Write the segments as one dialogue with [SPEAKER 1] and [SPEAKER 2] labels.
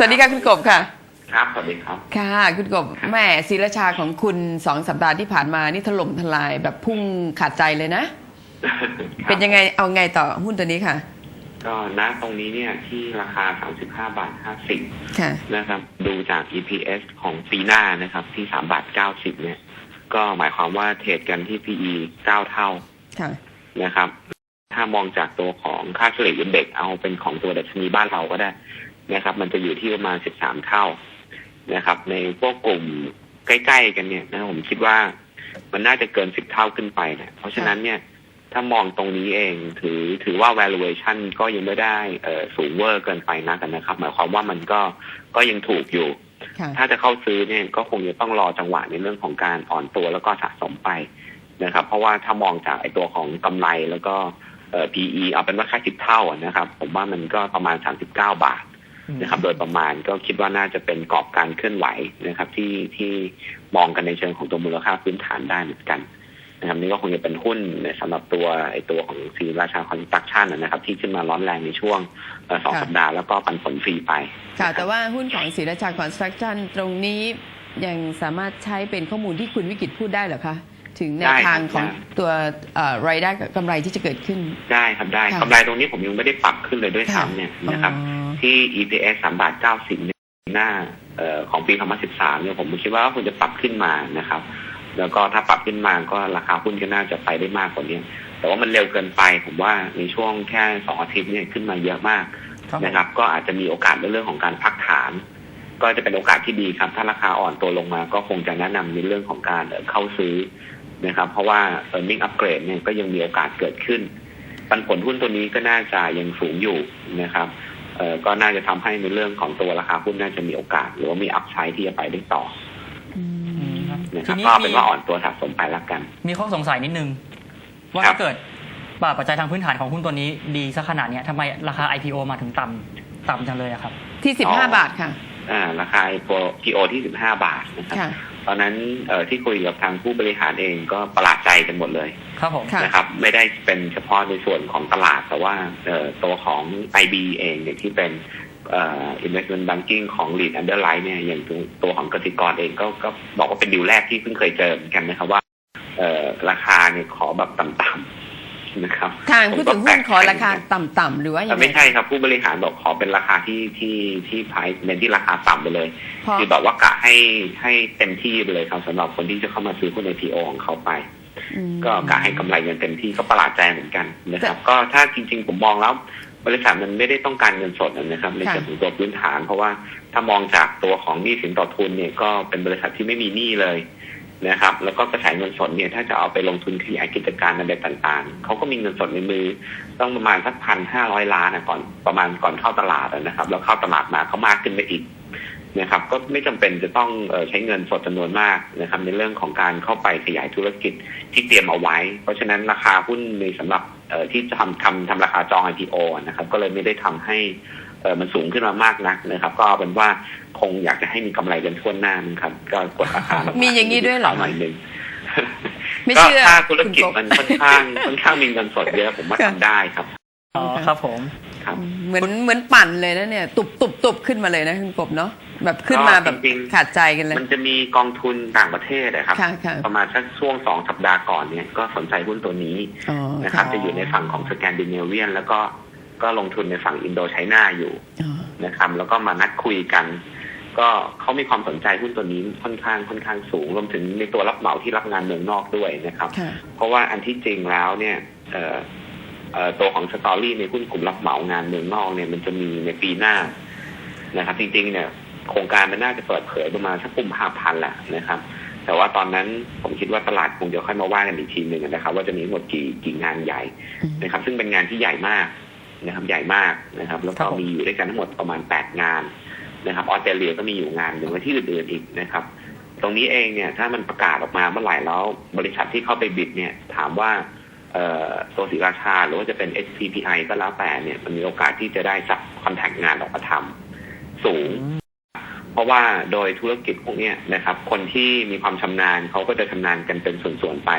[SPEAKER 1] สวัสดีค่ะคุณกบค่ะ
[SPEAKER 2] ครับ สวัสดีครับ
[SPEAKER 1] ค่ะ คุณกบแหม่ศิลชาของคุณสองสัปดาห์ที่ผ่านมานี่ถล่มทลายแบบพุ่งขาดใจเลยนะ เป็นยังไงเอาไงต่อหุ้นตัวนี้ค่ะ
[SPEAKER 2] ก็ณตรงนี้เนี่ยที่ราคา 35 บาท 50
[SPEAKER 1] ค่ะ
[SPEAKER 2] นะครับ ดูจาก EPS ของปีหน้านะครับ ที่ 3 บาท 90 เนี่ย ก็หมายความว่าเทรดกันที่ PE 9 เท่า
[SPEAKER 1] ค่ะ
[SPEAKER 2] นะครับถ้ามองจากตัวของค่าเฉลี่ยอินเด็กซ์เอาเป็นของตัวดัชนีบ้านเราก็ได้ นะครับ มันจะอยู่ที่ประมาณ13เท่านะครับ ในพวกกลุ่มใกล้ๆกันเนี่ยนะผมคิดว่ามันน่าจะเกิน10เท่าขึ้นไปนะเพราะฉะนั้นเนี่ยถ้ามองตรงนี้เองถือถือว่า valuation ก็ยังไม่ได้เอ่อสูงเวอร์เกินไปนักนะครับ หมายความว่ามันก็ก็ยังถูกอยู่
[SPEAKER 1] ค่ะ
[SPEAKER 2] ถ้าจะเข้าซื้อเนี่ยก็คงจะต้องรอจังหวะในเรื่องของการอ่อนตัวแล้วก็สะสมไปนะครับ เพราะว่าถ้ามองจากไอตัวของกำไรแล้วก็เอ่อ PE เอาเป็นว่าแค่สิบเท่าอะนะครับ ผมว่ามันก็ประมาณ39บาท นะครับ โดยประมาณก็คิดว่าน่าจะเป็นกรอบการเคลื่อนไหวนะครับ ที่ที่มองกันในเชิงของตัวมูลค่าพื้นฐานได้เหมือนกันนะครับนี่ก็คงจะเป็นหุ้นในสำหรับตัวไอตัวของซีราชาคอนสตรักชั่นนะครับ ที่ขึ้นมาร้อนแรงในช่วงเอ่อสอง
[SPEAKER 1] ค่ะ
[SPEAKER 2] สัปดาห์แล้วก็ปันผลฟรีไป
[SPEAKER 1] ค่ะ
[SPEAKER 2] นรับ
[SPEAKER 1] แต่ว่าหุ้นของศิลชาคอนสตรักชั่นตรงนี้ยังสามารถใช้เป็นข้อมูลที่คุณวิกิตพูดได้เหรอคะถึงแนวทางของตัวเอ่อรายได้กับกำไรที่จะเกิดขึ้น
[SPEAKER 2] ได้ครับได้
[SPEAKER 1] ค่ะ
[SPEAKER 2] กำไรตรงนี้ผมยังไม่ได้ปรับขึ้นเลยด้วยซ้ำเนี่ยนะครับ
[SPEAKER 1] อ๋อ
[SPEAKER 2] ที่ EPS สามบาทเก้าสิบหน้าเอ่อของปี 2013 เนี่ยผมคิดว่าควรจะปรับขึ้นมานะครับ แล้วก็ถ้าปรับขึ้นมาก็ราคาหุ้นก็น่าจะไปได้มากกว่านี้ แต่ว่ามันเร็วเกินไป ผมว่าในช่วงแค่สองอาทิตย์เนี่ยขึ้นมาเยอะมาก
[SPEAKER 3] ครับผม
[SPEAKER 2] นะครับ ก็อาจจะมีโอกาสในเรื่องของการพักฐาน ก็จะเป็นโอกาสที่ดีครับ ถ้าราคาอ่อนตัวลงมา ก็คงจะแนะนำในเรื่องของการเอ่อเข้าซื้อนะครับ เพราะว่า earning upgrade เนี่ยก็ยังมีโอกาสเกิดขึ้นปันผลหุ้นตัวนี้ก็น่าจะยังสูงอยู่นะครับเอ่อ ก็น่าจะทำให้ในเรื่องของตัวราคาหุ้นน่าจะมีโอกาส หรือว่ามีอัพไซด์ที่จะไปได้ต่อ
[SPEAKER 1] อื
[SPEAKER 3] อื
[SPEAKER 1] ม
[SPEAKER 3] มครับ
[SPEAKER 2] นะค
[SPEAKER 3] ที
[SPEAKER 2] รับ
[SPEAKER 3] นี้
[SPEAKER 2] ก็เป็น
[SPEAKER 3] มี
[SPEAKER 2] ว่าอ่อนตัวสะสมไปละกัน
[SPEAKER 3] มีข้อสงสัยนิดนึง ว่า
[SPEAKER 2] ครับ
[SPEAKER 3] ถ้าเกิดปัจจัยทางพื้นฐานของหุ้นตัวนี้ดีสักขนาดเนี้ยทำไมราคา IPO มาถึงต่ำต่ำจังเลยอะครับ
[SPEAKER 1] ที่15บาทค่ะ
[SPEAKER 2] อ่าราคา PO ที่15บาทนะครับ
[SPEAKER 1] ค่ะ
[SPEAKER 2] ตอนนั้นเอ่อที่คุยกับทางผู้บริหารเองก็ประหลาดใจกันหมดเลย
[SPEAKER 3] ครับผม
[SPEAKER 1] ค่ะ
[SPEAKER 2] นะครับ ไม่ได้เป็นเฉพาะในส่วนของตลาด แต่ว่าเอ่อตัวของ IB เองเนี่ยที่เป็นเอ่อ investment banking ของ lead underline เนี่ยอย่างตัวตัวของกสิกรเองก็ก็บอกว่าเป็นดิวแรกที่เพิ่งเคยเจอเหมือนกันนะครับว่าเอ่อราคาเนี่ยขอแบบต่ำๆ นะครับ
[SPEAKER 1] ทางผู้ถือหุ้นขอราคา
[SPEAKER 2] ผมก็แปลกใจ
[SPEAKER 1] ต่ำๆหรือว่ายั
[SPEAKER 2] แต่
[SPEAKER 1] งไง
[SPEAKER 2] ไม่ใช่ครับผู้บริหารบอกขอเป็นราคาที่ที่ที่ไพเน้นที่ราคาต่ำไปเลย
[SPEAKER 1] เพราะ
[SPEAKER 2] คือแบบว่ากะให้ให้เต็มที่ไปเลยครับสำหรับคนที่จะเข้ามาซื้อหุ้นใน PO ของเขาไป
[SPEAKER 1] อืม
[SPEAKER 2] ก็กะให้กำไรเงินเต็มที่ก็ประหลาดใจเหมือนกันนะครับ ก็ถ้าจริง ๆ ผมมองแล้วบริษัทมันไม่ได้ต้องการเงินสดนะครับใน
[SPEAKER 1] ค่ะ
[SPEAKER 2] เชิงของตัวพื้นฐาน เพราะว่าถ้ามองจากตัวของหนี้สินต่อทุนเนี่ยก็เป็นบริษัทที่ไม่มีหนี้เลย นะครับ แล้วก็กระแสเงินสดเนี่ยถ้าจะเอาไปลงทุนขยายกิจการอะไรต่างๆ เขาก็มีเงินสดในมือ ต้องประมาณสักพันห้าร้อยล้านนะก่อนประมาณก่อนเข้าตลาดนะครับ แล้วเข้าตลาดมาเขามากขึ้นไปอีกนะครับ ก็ไม่จำเป็นจะต้องใช้เงินสดจำนวนมากนะครับ ในเรื่องของการเข้าไปขยายธุรกิจที่เตรียมเอาไว้ เพราะฉะนั้นราคาหุ้นในสำหรับที่จะทำทำทำราคาจอง IPO นะครับ ก็เลยไม่ได้ทำให้ เอ่อมันสูงขึ้นมามากนักนะครับ ก็เอาเป็นว่าคงอยากจะให้มีกำไรกันทั่วหน้านะครับ ก็กดราคาลง
[SPEAKER 1] มีอย่างนี้ด้วยเหรอ
[SPEAKER 2] หน่อยหนึ่ง
[SPEAKER 1] ไม่
[SPEAKER 2] ก็
[SPEAKER 1] เชื่อ
[SPEAKER 2] ถ้าธุรกิจ
[SPEAKER 1] คุณกบ
[SPEAKER 2] มันค่อนข้างค่อนข้างมีเงินสดเยอะผมว่า
[SPEAKER 1] ค่ะ
[SPEAKER 2] ทำได้ครับ
[SPEAKER 3] อ๋อครับผม
[SPEAKER 2] ครับ
[SPEAKER 1] เหมือนเหมือนปั่นเลยนะเนี่ย ตุบตุบตุบขึ้นมาเลยนะคุณกบเนาะแบบขึ้นมาแบบ
[SPEAKER 2] ก็จริงๆ
[SPEAKER 1] ขาดใจกันเลย
[SPEAKER 2] มันจะมีกองทุนต่างประเทศนะครับ
[SPEAKER 1] ค่ะค่ะ
[SPEAKER 2] ประมาณสักช่วงสองสัปดาห์ก่อนเนี่ยก็สนใจหุ้นตัวนี้
[SPEAKER 1] อ๋อ
[SPEAKER 2] นะครับ
[SPEAKER 3] ค่ะ
[SPEAKER 2] จะอยู่ในฝั่งของสแกนดิเนเวียน แล้วก็ ก็ลงทุนในฝั่งอินโดไชน่าอยู่
[SPEAKER 1] อ๋อ
[SPEAKER 2] นะครับแล้วก็มานัดคุยกัน ก็เขามีความสนใจหุ้นตัวนี้ค่อนข้างค่อนข้างสูงรวมถึงในตัวรับเหมาที่รับงานเมืองนอกด้วยนะครับ
[SPEAKER 1] ค่ะ
[SPEAKER 2] เพราะว่าอันที่จริงแล้วเนี่ยเอ่อเอ่อตัวของสตอรี่ในหุ้นกลุ่มรับเหมางานเมืองนอกเนี่ยมันจะมีในปีหน้านะครับ จริงๆเนี่ยโครงการมันน่าจะเปิดเผยประมาณสักกุมภาพันธ์แหละนะครับ แต่ว่าตอนนั้นผมคิดว่าตลาดคงจะค่อยมาว่ากันอีกทีหนึ่งนะครับ ว่าจะมีทั้งหมดกี่กี่งานใหญ่นะครับ ซึ่งเป็นงานที่ใหญ่มาก นะครับใหญ่มากนะครับ แล้ว
[SPEAKER 3] ครั
[SPEAKER 2] ก็
[SPEAKER 3] บผม
[SPEAKER 2] มีอยู่ด้วยกันทั้งหมดประมาณแปดงานนะครับออสเตรเลียก็มีอยู่งานหนึ่งและที่อื่นๆอีกนะครับ ตรงนี้เองเนี่ยถ้ามันประกาศออกมาเมื่อไหร่แล้วบริษัทที่เข้าไปบิดเนี่ยถามว่าเอ่อตัวศรีราชาหรือว่าจะเป็น SPPI ก็แล้วแต่เนี่ยมันมีโอกาสที่จะได้จับคอนแทคงานออกมาทำสูง เพราะว่าโดยธุรกิจพวกเนี้ยนะครับ คนที่มีความชำนาญเขาก็จะชำนาญกันเป็นส่วนๆไป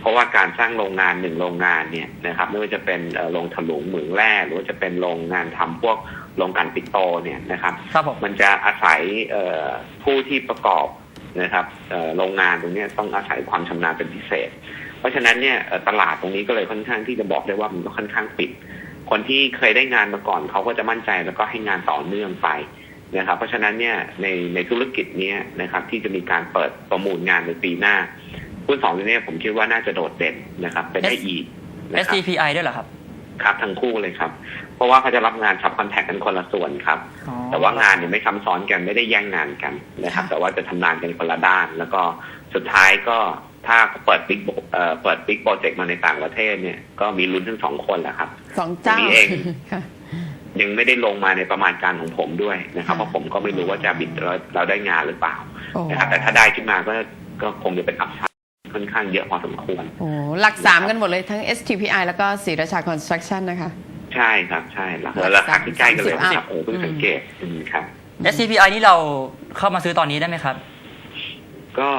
[SPEAKER 2] เพราะว่าการสร้างโรงงานหนึ่งโรงงานเนี่ยนะครับไม่ว่าจะเป็นเอ่อโรงถลุงเหมืองแร่หรือว่าจะเป็นโรงงานทำพวกโรงกลันปิโตเนี่ยนะครับ
[SPEAKER 3] ครับผม
[SPEAKER 2] มันจะอาศัยเอ่อผู้ที่ประกอบนะครับเอ่อโรงงานตรงเนี้ยต้องอาศัยความชำนาญเป็นพิเศษ เพราะฉะนั้นเนี่ยเอ่อตลาดตรงนี้ก็เลยค่อนข้างที่จะบอกได้ว่ามันก็ค่อนข้างปิด คนที่เคยได้งานมาก่อนเขาก็จะมั่นใจแล้วก็ให้งานต่อเนื่องไปนะครับ เพราะฉะนั้นเนี่ยในในธุรกิจเนี้ยนะครับที่จะมีการเปิดประมูลงานในปีหน้า หุ้นสองตัวเนี้ยผมคิดว่าน่าจะโดดเด่นนะครับเป็นได้
[SPEAKER 3] S-
[SPEAKER 2] อีกนะครับ
[SPEAKER 3] SCPI ด้วยเหรอครับ
[SPEAKER 2] ครับทั้งคู่เลยครับ เพราะว่าเขาจะรับงานซับคอนแทคกันคนละส่วนครับ
[SPEAKER 3] อ๋อ
[SPEAKER 2] แต่ว่างานเนี่ยไม่ซ้ำซ้อนกันไม่ได้แย่งงานกันนะครับ
[SPEAKER 1] ค่ะ
[SPEAKER 2] แต่ว่าจะทำงานกันคนละด้าน แล้วก็สุดท้ายก็ถ้าเปิดบิ๊กเอ่อเปิดบิ๊กโปรเจกต์มาในต่างประเทศเนี่ยก็มีลุ้นทั้งสองคนแหละครับ
[SPEAKER 1] สองเจ้า
[SPEAKER 2] อันนี้เอง
[SPEAKER 1] ค่ะ
[SPEAKER 2] ยังไม่ได้ลงมาในประมาณการของผมด้วยนะครับ
[SPEAKER 1] ค่ะ
[SPEAKER 2] เพราะผมก็ไม่รู้ว่าจะบิดเราเราได้งานหรือเปล่า
[SPEAKER 1] โอ้
[SPEAKER 2] นะครับแต่ถ้าได้ขึ้นมาก็ก็คงจะเป็นอัพไซด์ ค่อนข้างเยอะพอสมควร
[SPEAKER 1] โอ้หลักสามกันหมดเลยทั้ง STPI แล้วก็ศรีราชา Construction นะคะ
[SPEAKER 2] ใช่ครับใช่รา
[SPEAKER 1] หลั
[SPEAKER 2] คากราคาที่ใกล้กันเลย
[SPEAKER 1] สามสิบ
[SPEAKER 2] นะครับเออเพิ่ง
[SPEAKER 1] อืม
[SPEAKER 2] สังเกตอืมครับ
[SPEAKER 3] SCPI นี่เราเข้ามาซื้อตอนนี้ได้ไหมครับ
[SPEAKER 2] ก็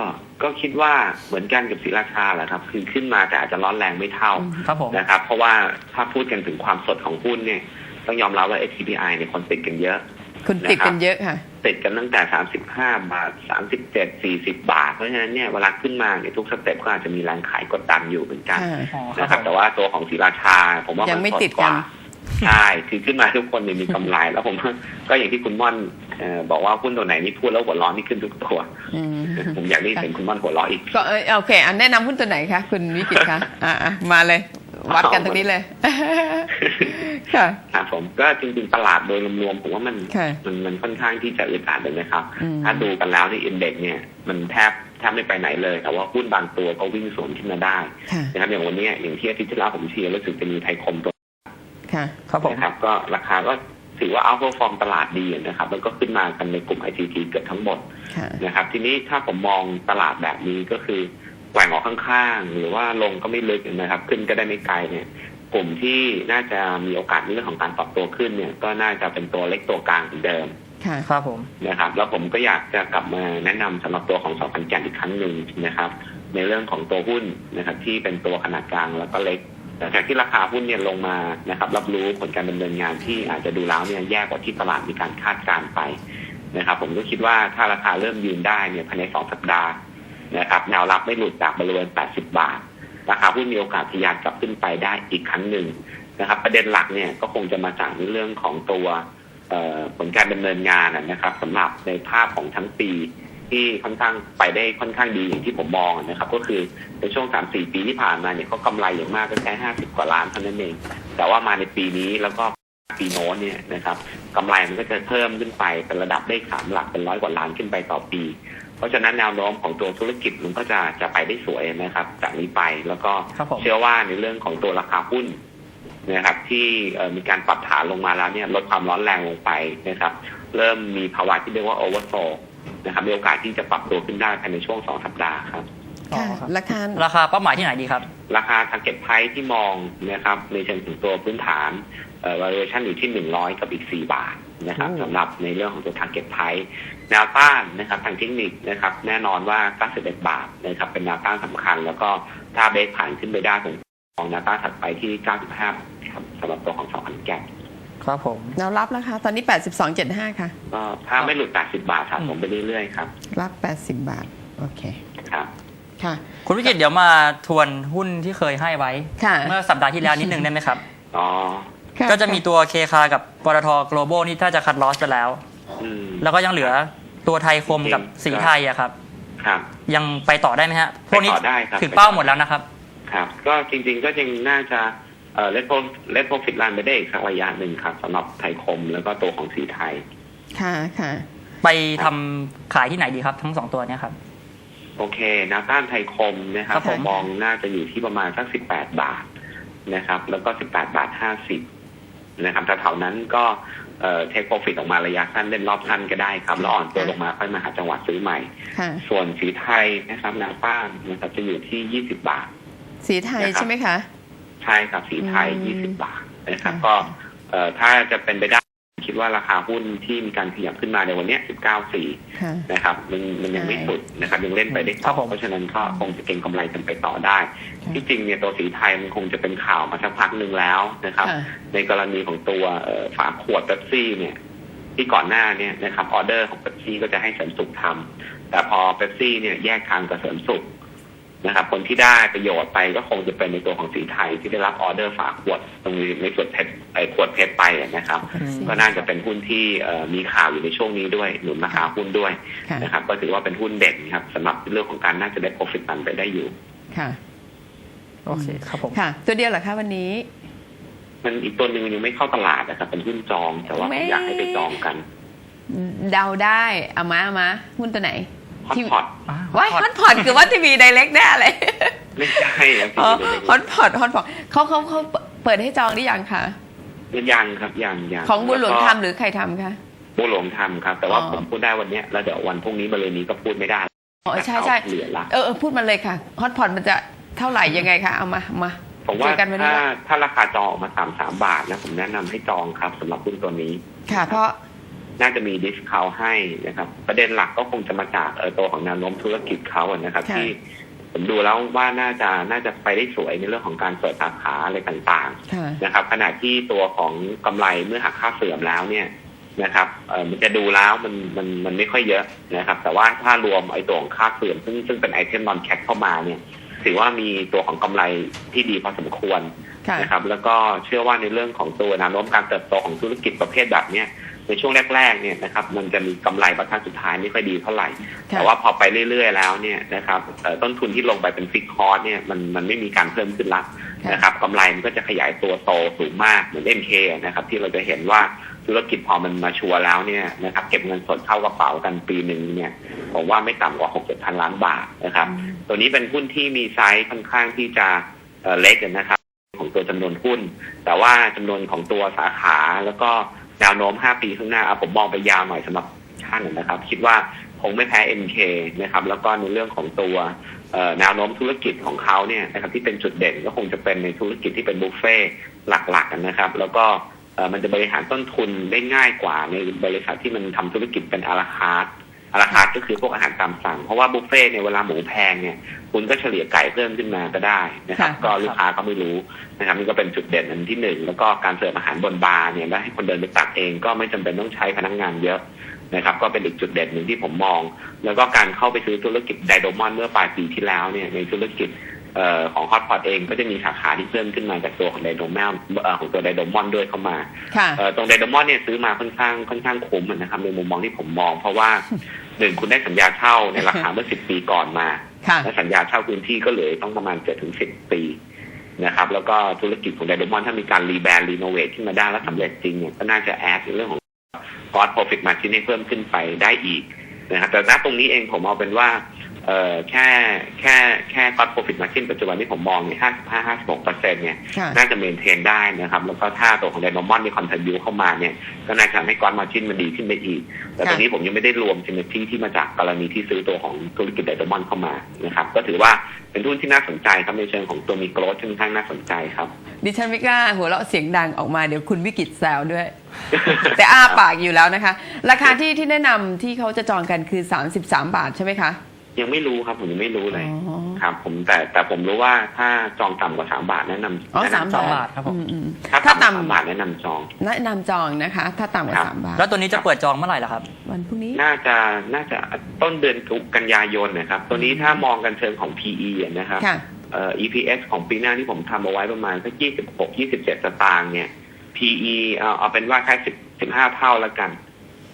[SPEAKER 2] ก็คิดว่าเหมือนกันกับศรีราชาแหละครับ คือขึ้นมาแต่อาจจะร้อนแรงไม่เท่า
[SPEAKER 1] อืม
[SPEAKER 3] ครับผม
[SPEAKER 2] นะครับ เพราะว่าถ้าพูดกันถึงความสดของหุ้นเนี่ยต้องยอมรับว่า SCPI เนี่ยคนติดกันเยอะ
[SPEAKER 1] คุณติดกันเยอะค่ะ
[SPEAKER 2] ติดกันตั้งแต่35บาท37 40บาท เพราะฉะนั้นเนี่ยเวลาขึ้นมาเนี่ยทุกสเต็ปก็อาจจะมีแรงขายกดดันอยู่เหมือนกัน
[SPEAKER 1] ค่ะ
[SPEAKER 3] อ๋อค
[SPEAKER 2] นะค
[SPEAKER 3] รั
[SPEAKER 2] รั
[SPEAKER 3] บบผม
[SPEAKER 2] แต่ว่าตัวของศรีราชา ผมว่า
[SPEAKER 1] ยั
[SPEAKER 2] มั
[SPEAKER 1] ง
[SPEAKER 2] น
[SPEAKER 1] ไม่
[SPEAKER 2] สด
[SPEAKER 1] ติด
[SPEAKER 2] ก
[SPEAKER 1] กัน
[SPEAKER 2] ว่าใช่คือขึ้นมาทุกคนเนี่ยมีกำไร แล้วผมก็อย่างที่คุณม่อนเอ่อบอกว่าหุ้นตัวไหนนี่พูดแล้วหัวเร้อนนี่ขึ้นทุกตัว
[SPEAKER 1] อืม
[SPEAKER 2] ผมอยากได้เห็นคุณม่อนหัวเร้ออีก
[SPEAKER 1] ก็เออโอเคอันแนะนำหุ้นตัวไหนคะคุณวิกิตคะอะอะมาเลย วัดกันตรงนี้เลย ค่ะ
[SPEAKER 2] ครับผมก็จริงๆตลาดโดยรวมๆผมว่ามัน
[SPEAKER 1] ค่ะ
[SPEAKER 2] มันมันค่อนข้างที่จะอึดอัดเลยนะครับ
[SPEAKER 1] อืม
[SPEAKER 2] ถ้าดูกันแล้วในอินเด็กเนี่ย มันแทบแทบไม่ไปไหนเลย แต่ว่าหุ้นบางตัวก็วิ่งสวนขึ้นมาได้
[SPEAKER 1] ค่ะ
[SPEAKER 2] นะครับอย่างวันเนี้ยอย่างที่อาทิตย์ที่แล้วผมเชียร์รู้สึกจะมีไทยคมตัว
[SPEAKER 1] ค่ะ
[SPEAKER 3] ครับผม
[SPEAKER 2] นะครับ ก็ราคาก็ถือว่าเอาฟอร์มตลาดดีนะครับ แล้วก็ขึ้นมากันในกลุ่ม ICT เกือบทั้งหมด
[SPEAKER 1] ค่ะ
[SPEAKER 2] นะครับ ทีนี้ถ้าผมมองตลาดแบบนี้ก็คือ แกว่งออกข้างๆ หรือว่าลงก็ไม่ลึกนะครับ ขึ้นก็ได้ไม่ไกลเนี่ย กลุ่มที่น่าจะมีโอกาสในเรื่องของการปรับตัวขึ้นเนี่ย ก็น่าจะเป็นตัวเล็กตัวกลางเหมือนเดิม
[SPEAKER 1] ค่ะ
[SPEAKER 3] ครับผม
[SPEAKER 2] นะครับ แล้วผมก็อยากจะกลับมาแนะนำสำหรับตัวของสองพันแกนอีกครั้งหนึ่งนะครับ ในเรื่องของตัวหุ้นนะครับ ที่เป็นตัวขนาดกลางแล้วก็เล็กแต่จากที่ราคาหุ้นเนี่ยลงมานะครับ รับรู้ผลการดำเนินงานที่อาจจะดูแล้วเนี่ยแย่กว่าที่ตลาดมีการคาดการณ์ไปนะครับ ผมก็คิดว่าถ้าราคาเริ่มยืนได้เนี่ยภายในสองสัปดาห์ นะครับแนวรับไม่หลุดจากบริเวณ 80 บาทราคาหุ้นมีโอกาสทะยานกลับขึ้นไปได้อีกครั้งหนึ่งนะครับ ประเด็นหลักเนี่ยก็คงจะมาจากในเรื่องของตัวผลการดำเนินงานนะครับสำหรับในภาพของทั้งปีที่ค่อนข้างไปได้ค่อนข้างดีอย่างที่ผมมองนะครับ ก็คือในช่วงสามสี่ปีที่ผ่านมาเนี่ยเขากำไรอย่างมากก็แค่ห้าสิบกว่าล้านเท่านั้นเอง แต่ว่ามาในปีนี้แล้วก็ปีโน้นเนี่ยนะครับกำไรมันก็จะเพิ่มขึ้นไปเป็นระดับเลขสามหลักเป็นร้อยกว่าล้านขึ้นไปต่อปี เพราะฉะนั้นแนวโน้มของตัวธุรกิจมันก็จะจะไปได้สวยนะครับจากนี้ไปแล้วก็
[SPEAKER 3] ครับผม
[SPEAKER 2] เชื่อว่าในเรื่องของตัวราคาหุ้นนะครับที่เอ่อมีการปรับฐานลงมาแล้วเนี่ยลดความร้อนแรงลงไปนะครับ เริ่มมีภาวะที่เรียกว่าโอเวอร์โซนะครับมีโอกาสที่จะปรับตัวขึ้นได้ภายในช่วงสองสัปดาห์ครับ
[SPEAKER 3] อ๋อ
[SPEAKER 1] ค่ะ
[SPEAKER 3] ครับ
[SPEAKER 1] ราคา
[SPEAKER 3] ราคาเป้าหมายที่ไหนดีครับ
[SPEAKER 2] ราคา target price ที่มองนะครับในเชิงถึงตัวพื้นฐานเอ่อ valuation อยู่ที่100กับอีก4บาทนะครับ
[SPEAKER 1] โอ้
[SPEAKER 2] สำหรับในเรื่องของตัว target price แนวต้านนะครับทางเทคนิคนะครับ แน่นอนว่า 91 บาทนะครับ เป็นแนวต้านสำคัญ แล้วก็ถ้าเบรกผ่านขึ้นไปได้ผมมองแนวต้านถัดไปที่ 95ครับสำหรับตัวของ2,000แกน
[SPEAKER 3] ครับผม
[SPEAKER 1] แนวรับแล้วคะ ตอนนี้ 82.75 ค่ะ
[SPEAKER 2] ก็ถ้าไม่หลุด 80 บาทสะสมไปเรื่อยๆครับ
[SPEAKER 1] รับ 80 บาท โอเค
[SPEAKER 2] ครับ
[SPEAKER 1] ค่ะ
[SPEAKER 3] คุณวิกิตเดี๋ยวมาทวนหุ้นที่เคยให้ไว้
[SPEAKER 1] ค่ะ
[SPEAKER 3] เมื่อสัปดาห์ที่แล้วนิดนึงได้ไหมครับ
[SPEAKER 2] อ๋อ
[SPEAKER 1] ค่
[SPEAKER 3] ก็จะมีตัวเคคากับปตท global นี่ถ้าจะคัดลอสไปแล้ว
[SPEAKER 2] อืม
[SPEAKER 3] แล้วก็ยังเหลือ ตัวไทยคมกับ
[SPEAKER 2] จริงๆ
[SPEAKER 3] สีไทยอะครับ
[SPEAKER 2] ครับ
[SPEAKER 3] ยังไปต่อได้ไหมฮะพวกนี้
[SPEAKER 2] ไปต่อได้ครับ
[SPEAKER 3] ถึงเป้าหมดแล้วนะครับ
[SPEAKER 2] ครับ ก็จริงๆก็ยังน่าจะเอ่อเลทโปรเลทโปรฟิตลันไปได้อีกสักระยะหนึ่งครับสำหรับไทยคมแล้วก็ตัวของสีไทย
[SPEAKER 1] ค่ะค่ะ
[SPEAKER 3] ไปทำขายที่ไหนดีครับ ทั้งสองตัวเนี้ยครับ
[SPEAKER 2] โอเคแนวต้านไทยคมนะครับ
[SPEAKER 3] ครับ
[SPEAKER 2] ผ
[SPEAKER 3] ผม ม
[SPEAKER 2] มองน่าจะอยู่ที่ประมาณสักสิบแปดบาทนะครับ แล้วก็สิบแปดบาทห้าสิบนะครับแต่แถวนั้นก็ เอ่อเทคโปรฟิตออกมาระยะสั้นเล่นรอบสั้นก็ได้ครับ แล้วอ่อนตัวลงมาค่อยมาหาจังหวะซื้อใหม่
[SPEAKER 1] ค่ะ
[SPEAKER 2] ส่วนสีไทยนะครับแนวต้านนะครับจะอยู่ที่ยี่สิบาท
[SPEAKER 1] สีไทย
[SPEAKER 2] นะครับ
[SPEAKER 1] ใช่ไหมคะ
[SPEAKER 2] ใช่ครับสีไทย
[SPEAKER 1] อืม
[SPEAKER 2] ยี่สิบาทนะครับ
[SPEAKER 1] ค่ะ
[SPEAKER 2] ก็เอ่อถ้าจะเป็นไปได้ คิดคิดว่าราคาหุ้นที่มีการขยับขึ้นมาในวันเนี้ย19.4
[SPEAKER 1] ค่ะ
[SPEAKER 2] นะครับ มันมันยังไม่
[SPEAKER 1] ใช่
[SPEAKER 2] สุดนะครับ ยังเล่นไปได้
[SPEAKER 3] ครั
[SPEAKER 2] ต่
[SPEAKER 3] บผ
[SPEAKER 2] อ
[SPEAKER 3] ม
[SPEAKER 2] เพราะฉะนั้นก็คงจะเก็งกำไรกันไปต่อได้
[SPEAKER 1] ค่ะ
[SPEAKER 2] ที่จริงเนี่ยตัวสีไทยมันคงจะเป็นข่าวมาสักพักหนึ่งแล้วนะครับ
[SPEAKER 1] ค่ะ
[SPEAKER 2] ในกรณีของตัวเอ่อฝาขวดเป๊ปซี่เนี่ยที่ก่อนหน้าเนี่ยนะครับออเดอร์ของเป๊ปซี่ก็จะให้เสริมสุขทำแต่พอเป๊ปซี่เนี่ยแยกทางกับเสริมสุข นะครับ คนที่ได้ประโยชน์ไปก็คงจะเป็นในตัวของสีไทยที่ได้รับออเดอร์ฝาขวดตรงนี้ในส่วนเพชรไอ้ขวดเพชรไปนะครับ
[SPEAKER 3] อืม
[SPEAKER 2] ก็น่าจะเป็นหุ้นที่เอ่อมีข่าวอยู่ในช่วงนี้ด้วยหนุนราคาหุ้นด้วย
[SPEAKER 1] ค่ะ
[SPEAKER 2] นะครับ ก็ถือว่าเป็นหุ้นเด่นครับสำหรับเรื่องของการน่าจะได้ profit ตันไปได้อยู่
[SPEAKER 1] ค่ะ
[SPEAKER 3] โอเคครับผม
[SPEAKER 1] ค่ะ ตัวเดียวเหรอคะวันนี้
[SPEAKER 2] มันอีกตัวหนึ่งยังไม่เข้าตลาดนะครับเป็นหุ้นจองแต่ว่าผมอยากให้ไปจองกัน
[SPEAKER 1] เดาได้เอามาเอามาหุ้นตัวไหน
[SPEAKER 2] ฮอต
[SPEAKER 1] ที่
[SPEAKER 2] พอต
[SPEAKER 1] ว้ายฮอตพอตคือว่าทีวีไดเรกแน่เลย
[SPEAKER 2] ไม่ใช่ครับ
[SPEAKER 1] อ๋อ
[SPEAKER 2] ที่
[SPEAKER 1] ฮอตพอตฮอตพอตเขาเขาเขาเปิดให้จองได้ยังคะ
[SPEAKER 2] ยังครับยังยัง
[SPEAKER 1] ของบุญหลวง
[SPEAKER 2] แก็
[SPEAKER 1] ทำหรือใครทำคะ
[SPEAKER 2] บุญหลวงทำครับ แต่ว่า
[SPEAKER 1] อ๋อ
[SPEAKER 2] ผมพูดได้วันเนี้ยแล้วเดี๋ยววันพรุ่งนี้มาเลยนี้ก็พูดไม่ได้
[SPEAKER 1] อ๋อใช่ใช่
[SPEAKER 2] เหลือละ
[SPEAKER 1] เออเออพูดมาเลยค่ะฮอตพอตมันจะเท่าไหร่ยังไงคะเอามามา
[SPEAKER 2] ผมว่า
[SPEAKER 1] เจอกันวันนี้
[SPEAKER 2] ถ้าถ้าราคาจองออกมาสามสามบาทนะผมแนะนำให้จองครับสำหรับหุ้นตัวนี้
[SPEAKER 1] ค่ะ เพราะ
[SPEAKER 2] น่าจะมีดิสคาวให้นะครับ ประเด็นหลักก็คงจะมาจากเอ่อตัวของแนวโน้มธุรกิจเขาอะนะครับ
[SPEAKER 1] ค่ะ
[SPEAKER 2] ที่ผมดูแล้วว่าน่าจะน่าจะไปได้สวยในเรื่องของการเปิดสาขาอะไรต่าง
[SPEAKER 1] ค่ะ
[SPEAKER 2] ๆนะครับ ขณะที่ตัวของกำไรเมื่อหักค่าเสื่อมแล้วเนี่ยนะครับเอ่อมันจะดูแล้วมันมันมันไม่ค่อยเยอะนะครับ แต่ว่าถ้ารวมไอ้ตัวของค่าเสื่อมซึ่งซึ่งเป็นไอเทมนอนแคชเข้ามาเนี่ยถือว่ามีตัวของกำไรที่ดีพอสมควร
[SPEAKER 1] ค่ะ
[SPEAKER 2] นะครับ แล้วก็เชื่อว่าในเรื่องของตัวแนวโน้มการเติบโตของธุรกิจประเภทแบบเนี้ย ในช่วงแรกๆเนี่ยนะครับมันจะมีกำไรบรรทัดสุดท้ายไม่ค่อยดีเท่าไหร่
[SPEAKER 1] ค่ะ
[SPEAKER 2] แต่ว่าพอไปเรื่อยๆแล้วเนี่ยนะครับเอ่อต้นทุนที่ลงไปเป็นฟิกคอร์สเนี่ยมันมันไม่มีการเพิ่มขึ้นละ
[SPEAKER 1] ค่ะ
[SPEAKER 2] นะครับกำไรมันก็จะขยายตัวโตสูงมากเหมือนเอ็นเคนะครับที่เราจะเห็นว่าธุรกิจพอมันมาชัวร์แล้วเนี่ยนะครับเก็บเงินสดเข้ากระเป๋ากันปีหนึ่งเนี่ยผมว่าไม่ต่ำกว่า6 7พันล้านบาทนะครับ ตัวนี้เป็นหุ้นที่มีไซส์ค่อนข้างที่จะเอ่อเล็กนะครับ ของตัวจำนวนหุ้น แต่ว่าจำนวนของตัวสาขาแล้วก็ แนวโน้ม 5 ปีข้างหน้าผมมองไปยาวหน่อยสำหรับท่านนะครับ คิดว่าคงไม่แพ้ MK นะครับ แล้วก็ในเรื่องของตัวแนวโน้มธุรกิจของเขาเนี่ยนะครับที่เป็นจุดเด่นก็คงจะเป็นในธุรกิจที่เป็นบุฟเฟ่ต์หลักๆนะครับ แล้วก็มันจะบริหารต้นทุนได้ง่ายกว่าในบริษัทที่มันทำธุรกิจเป็นอาราคาร์ ราคาร์ทก็คือพวกอาหารตามสั่ง เพราะว่าบุฟเฟ่ต์เนี่ยเวลาหมูแพงเนี่ย คุณก็เฉลี่ยไก่เพิ่มขึ้นมาก็ได้นะครับ
[SPEAKER 1] ค่ะ
[SPEAKER 2] ก็ลูกค้าก็ไม่รู้นะครับนี่ก็เป็นจุดเด่นอันที่หนึ่งแล้วก็การเสิร์ฟอาหารบนบาร์เนี่ยแล้วให้คนเดินไปตักเองก็ไม่จำเป็นต้องใช้พนักงานเยอะนะครับก็เป็นอีกจุดเด่นหนึ่งที่ผมมอง แล้วก็การเข้าไปซื้อธุรกิจไดโดมอนเมื่อปลายปีที่แล้วเนี่ยในธุรกิจเอ่อ ของฮอตพอตเองก็จะมีสาขาที่เพิ่มขึ้นมาจากตัวของไดโดมอนของตัวไดโดมอนด้วยเข้ามา
[SPEAKER 1] ค่ะ
[SPEAKER 2] เอ่อตรงไดโดมอนเนี่ยซื้อมาค่อนข้างค่อนข้างคุ้มนะครับในมุมมองที่ผมมอง เพราะว่าหนึ่งคุณได้สัญญาเช่าในราคาเมื่อสิบปีก่อนมา
[SPEAKER 1] ค่ะ
[SPEAKER 2] และสัญญาเช่าพื้นที่ก็เหลือต้องประมาณเจ็ดถึงสิบปีนะครับแล้วก็ธุรกิจของไดโดมอนถ้ามีการรีแบรนด์รีโนเวทขึ้นมาได้และสำเร็จจริงเนี่ยก็น่าจะแอดในเรื่องของ cost profit margin ให้เพิ่มขึ้นไปได้อีกนะครับแต่ณตรงนี้เองผมเอาเป็นว่า เอ่อแค่แค่แค่ cost profit margin ปัจจุบันที่ผมมองเนี่ยห้าสิบห้าห้าสิบหกเปอร์เซ็นต์เนี่ย
[SPEAKER 1] ค่ะ
[SPEAKER 2] น่าจะเมนเทนได้นะครับ แล้วก็ถ้าตัวของไดโนมอนมีคอนทริวเข้ามาเนี่ย ก็น่าจะทำให้ก้อนมาชินมันดีขึ้นไปอีก แต่ตรงนี้ผมยังไม่ได้รวมซินเนที่ที่มาจากกรณีที่ซื้อตัวของธุรกิจไดโนมอนเข้ามานะครับ ก็ถือว่าเป็นทุนที่น่าสนใจครับในเชิงของตัวมีโกรธค่อนข้างน่าสนใจครับ
[SPEAKER 1] ดิฉันไม่กล้าหัวเราะเสียงดังออกมาเดี๋ยวคุณวิกิตแซวด้วย แต่อ้าปากอยู่แล้วนะคะ ราคาที่ที่แนะนำที่เขาจะจองกันคือ 33 บาทใช่ไหมคะ
[SPEAKER 2] ยังไม่รู้ครับผมยังไม่รู้เลย
[SPEAKER 1] อ๋อ
[SPEAKER 2] ครับ ผมแต่แต่ผมรู้ว่าถ้าจองต่ำกว่าสามบาทแนะนำ
[SPEAKER 1] อ๋อ
[SPEAKER 2] แนะ
[SPEAKER 1] สาม
[SPEAKER 2] นำจอง
[SPEAKER 1] บาท
[SPEAKER 3] ครับผม
[SPEAKER 1] อืม
[SPEAKER 2] ถ้า
[SPEAKER 1] ๆถ้า
[SPEAKER 2] ต่ำกว่าสาม
[SPEAKER 1] ต่ำ
[SPEAKER 2] บาทแนะนำจอง
[SPEAKER 1] แนะนำจองนะคะ ถ้าต่ำกว่า
[SPEAKER 2] ครับ
[SPEAKER 1] สามบาท
[SPEAKER 3] แล้วตัวนี้จะเปิดจองเมื่อไหร่ล่ะครับ
[SPEAKER 1] วันพรุ่งนี้
[SPEAKER 2] น่าจะน่าจะต้นเดือนกันยายนนะครับ ตัวนี้ถ้ามองกันเชิงของ PE อะนะครับ
[SPEAKER 1] ค่ะ
[SPEAKER 2] เอ่อ EPS ของปีหน้าที่ผมทำเอาไว้ประมาณสัก26 27สตางค์เนี่ย PE เอาเอาเป็นว่าแค่10 15เท่าแล้วกัน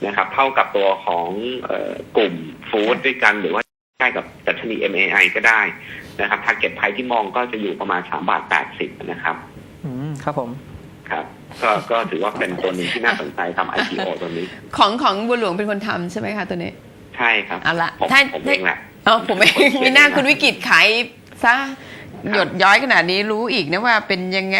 [SPEAKER 2] นะครับ เท่ากับตัวของเอ่อกลุ่มฟู้ดด้วยกันหรือว่า ใกล้กับดัชนี MAI ก็ได้นะครับ t a r g e t price ที่มองก็จะอยู่ประมาณ3บาท80นะครับ
[SPEAKER 3] อืมครับผม
[SPEAKER 2] ครับก็ก็ถือว่าเป็นตัวหนึ่งที่น่าสนใจทำ IPO ตัวนี้
[SPEAKER 1] ของของบัวหลวงเป็นคนทำใช่ไหมคะตัวนี้
[SPEAKER 2] ใช่ครับ
[SPEAKER 1] เอาละ
[SPEAKER 2] ผม
[SPEAKER 1] ถ้า
[SPEAKER 2] ผมเองแหละ
[SPEAKER 1] อ๋อผมเองมีหน้าคุณวิกิตขายซะหยดย้อยขนาดนี้รู้อีกนะว่าเป็นยังไง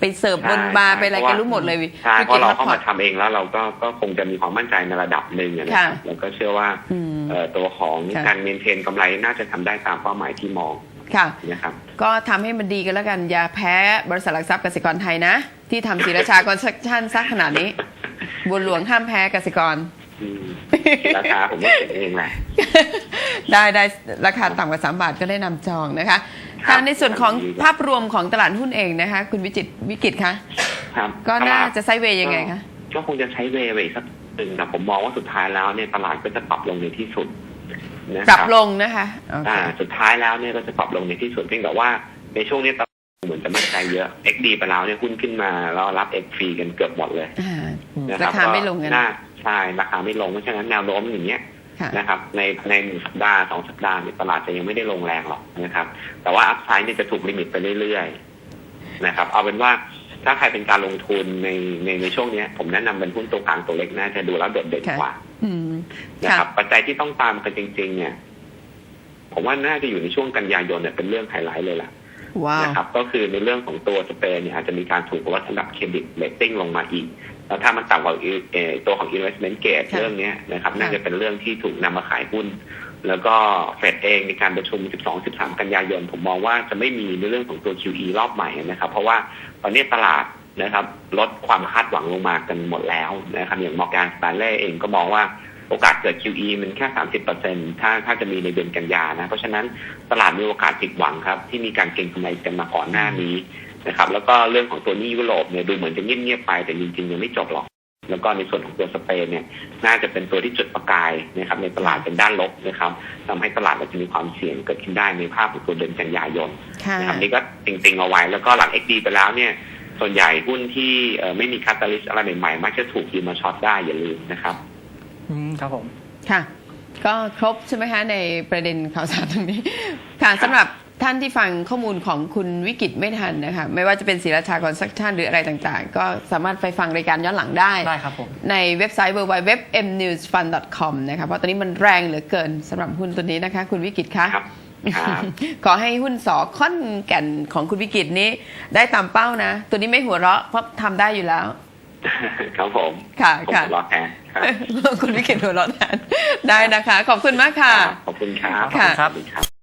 [SPEAKER 1] ไปเสิร์ฟบนบาร์ไปอะไรกันรู้หมดเลยวิ
[SPEAKER 2] ใช่
[SPEAKER 1] วิ
[SPEAKER 2] เพ
[SPEAKER 1] กิ
[SPEAKER 2] ราะ
[SPEAKER 1] ต
[SPEAKER 2] เรา
[SPEAKER 1] ฮอต
[SPEAKER 2] เข้า
[SPEAKER 1] พอ
[SPEAKER 2] มา
[SPEAKER 1] ต
[SPEAKER 2] ทำเองแล้วเราก็ก็คงจะมีความมั่นใจในระดับหนึ่งอะนะครับ
[SPEAKER 1] ค่ะ
[SPEAKER 2] แล้วก็เชื่อว่า
[SPEAKER 1] อืม
[SPEAKER 2] เอ่อตัวของ
[SPEAKER 1] ค่ะ
[SPEAKER 2] การเมนเทนกำไรน่าจะทำได้ตามเป้าหมายที่มอง
[SPEAKER 1] ค่ะ
[SPEAKER 2] นะครับ
[SPEAKER 1] ก็ทำให้มันดีกันแล้วกัน อย่าแพ้บริษัทหลักทรัพย์กสิกรไทยนะ ที่ทำศิราชาคอนสตรักชั่นซักขนาดนี้บุญหลวงห้ามแพ้กสิกร
[SPEAKER 2] อืมราคาผมก็เขียนเองแหละ
[SPEAKER 1] ได้ได้ราคาต่ำกว่า3บาทก็ได้นำจองนะคะ
[SPEAKER 2] ครับ
[SPEAKER 1] ทางในส่วนของ
[SPEAKER 2] ดีครับ
[SPEAKER 1] ภาพรวมของตลาดหุ้นเองนะคะ คุณวิจิตรวิกิตคะ
[SPEAKER 2] ครับ
[SPEAKER 1] ก็น่า
[SPEAKER 2] ตลด
[SPEAKER 1] จะไซด์เวย์ยังไงคะ
[SPEAKER 2] ก็คงจะใช้เวย์ไปอีกสักหนึ่งแต่ผมมองว่าสุดท้ายแล้วเนี่ยตลาดก็จะปรับลงในที่สุดนะ
[SPEAKER 1] ป
[SPEAKER 2] ค
[SPEAKER 1] รั
[SPEAKER 2] รั
[SPEAKER 1] บบลงนะคะโอเค
[SPEAKER 2] อ่าสุดท้ายแล้วเนี่ยก็จะปรับลงในที่สุดเพียงแต่ว่าในช่วงนี้ตลาดเหมือนจะมั่นใจเยอะ XD ไปแล้วเนี่ยหุ้นขึ้นมาแล้วรับ X ฟรีกันเกือบหมดเลย
[SPEAKER 1] อ่า
[SPEAKER 2] นะค
[SPEAKER 1] รา
[SPEAKER 2] รับ
[SPEAKER 1] คาไม่ลงกัน
[SPEAKER 2] น่าใช่ราคาไม่ลงเพราะฉะนั้นแนวโน้มอย่างเงี้ย
[SPEAKER 1] ค่ะ
[SPEAKER 2] นะครับ ในในหนึ่งสัปดาห์สองสัปดาห์เนี่ยตลาดจะยังไม่ได้ลงแรงหรอกนะครับ แต่ว่าอัพไซด์เนี่ยจะถูกลิมิตไปเรื่อยๆนะครับ เอาเป็นว่าถ้าใครเป็นการลงทุนในในในช่วงเนี้ยผมแนะนำเป็นหุ้นตัวกลางตัวเล็กน่าจะดูแล้วโดดเด่นกว่า
[SPEAKER 1] อืม
[SPEAKER 2] นะ
[SPEAKER 1] ค่ะ
[SPEAKER 2] ครับปัจจัยที่ต้องตามกันจริง ๆ เนี่ย ผมว่าน่าจะอยู่ในช่วงกันยายนเนี่ยเป็นเรื่องไฮไลท์เลยล่ะ
[SPEAKER 1] ว้าว
[SPEAKER 2] นะครับก็คือในเรื่องของตัวสเปนเนี่ยอาจจะมีการถูกลดระดับเครดิตเรตติ้งลงมาอีก แล้วถ้ามันต่ำกว่าเอ่อตัวของ investment grade
[SPEAKER 1] ค่ะ
[SPEAKER 2] เรื่องเนี้ยนะครับ
[SPEAKER 1] ค่ะ
[SPEAKER 2] น่าจะเป็นเรื่องที่ถูกนำมาขายหุ้น แล้วก็เฟดเองในการประชุม 12-13 กันยายน ผมมองว่าจะไม่มีในเรื่องของตัว QE รอบใหม่นะครับ เพราะว่าตอนนี้ตลาดนะครับลดความคาดหวังลงมากันหมดแล้วนะครับอย่างมอร์แกนส a ต l เล่เองก็มองว่าโอกาสเกิด QE มันแค่ 30%ถ้าถ้าจะมีในเดือนกันยานะ เพราะฉะนั้นตลาดมีโอกาสผิดหวังครับ ที่มีการเก็งกำไรกันมาก่อนหน้านี้ นะครับ แล้วก็เรื่องของตัวหนี้ยุโรปเนี่ยดูเหมือนจะเงียบๆไปแต่จริงๆยังไม่จบหรอกแล้วก็ในส่วนของตัวสเปนเนี่ยน่าจะเป็นตัวที่จุดประกายนะครับในตลาดเป็นด้านลบนะครับทำให้ตลาดอาจจะมีความเสี่ยงเกิดขึ้นได้ในภาพของตัวเดือนกันยายน
[SPEAKER 1] ค่ะ
[SPEAKER 2] นะครับนี่ก็ติงๆเอาไว้ แล้วก็หลัง XD ไปแล้วเนี่ยส่วนใหญ่หุ้นที่เอ่อไม่มีคาตาลิสต์อะไรใหม่ๆมักจะถูกยืมมาช็อตได้อย่าลืมนะครับ
[SPEAKER 3] อืมครับผม
[SPEAKER 1] ค่ะ ก็ครบใช่ไหมคะในประเด็นข่าวสารตรงนี้ ค่ะสำหรับ ท่านที่ฟังข้อมูลของคุณวิกิตไม่ทันนะคะไม่ว่าจะเป็นศิราชาคอนสตรักชั่นหรืออะไรต่างๆ ก็สามารถไปฟังรายการย้อนหลังได้
[SPEAKER 3] ได้ครับผม
[SPEAKER 1] ในเว็บไซต์ www.mnewsfund.com นะคะเพราะตอนนี้มันแรงเหลือเกินสำหรับหุ้นตัวนี้นะคะ คุณวิกิตคะ
[SPEAKER 2] ครับครับ
[SPEAKER 1] ขอให้หุ้นสอค่อนแก่นของคุณวิกิตนี้ ได้ตามเป้านะ ตัวนี้ไม่หัวเราะเพราะทำได้อยู่แล้ว
[SPEAKER 2] ครับผม
[SPEAKER 1] ค่ะ
[SPEAKER 2] ผม
[SPEAKER 1] ค่ะ
[SPEAKER 2] รอแทนครับ
[SPEAKER 1] คุณวิกิตหัวเราะแทนได้นะคะ ขอบคุณมากค่ะ
[SPEAKER 2] ขอบคุณครับ
[SPEAKER 1] ค่ะ
[SPEAKER 2] ขอบคุณครับ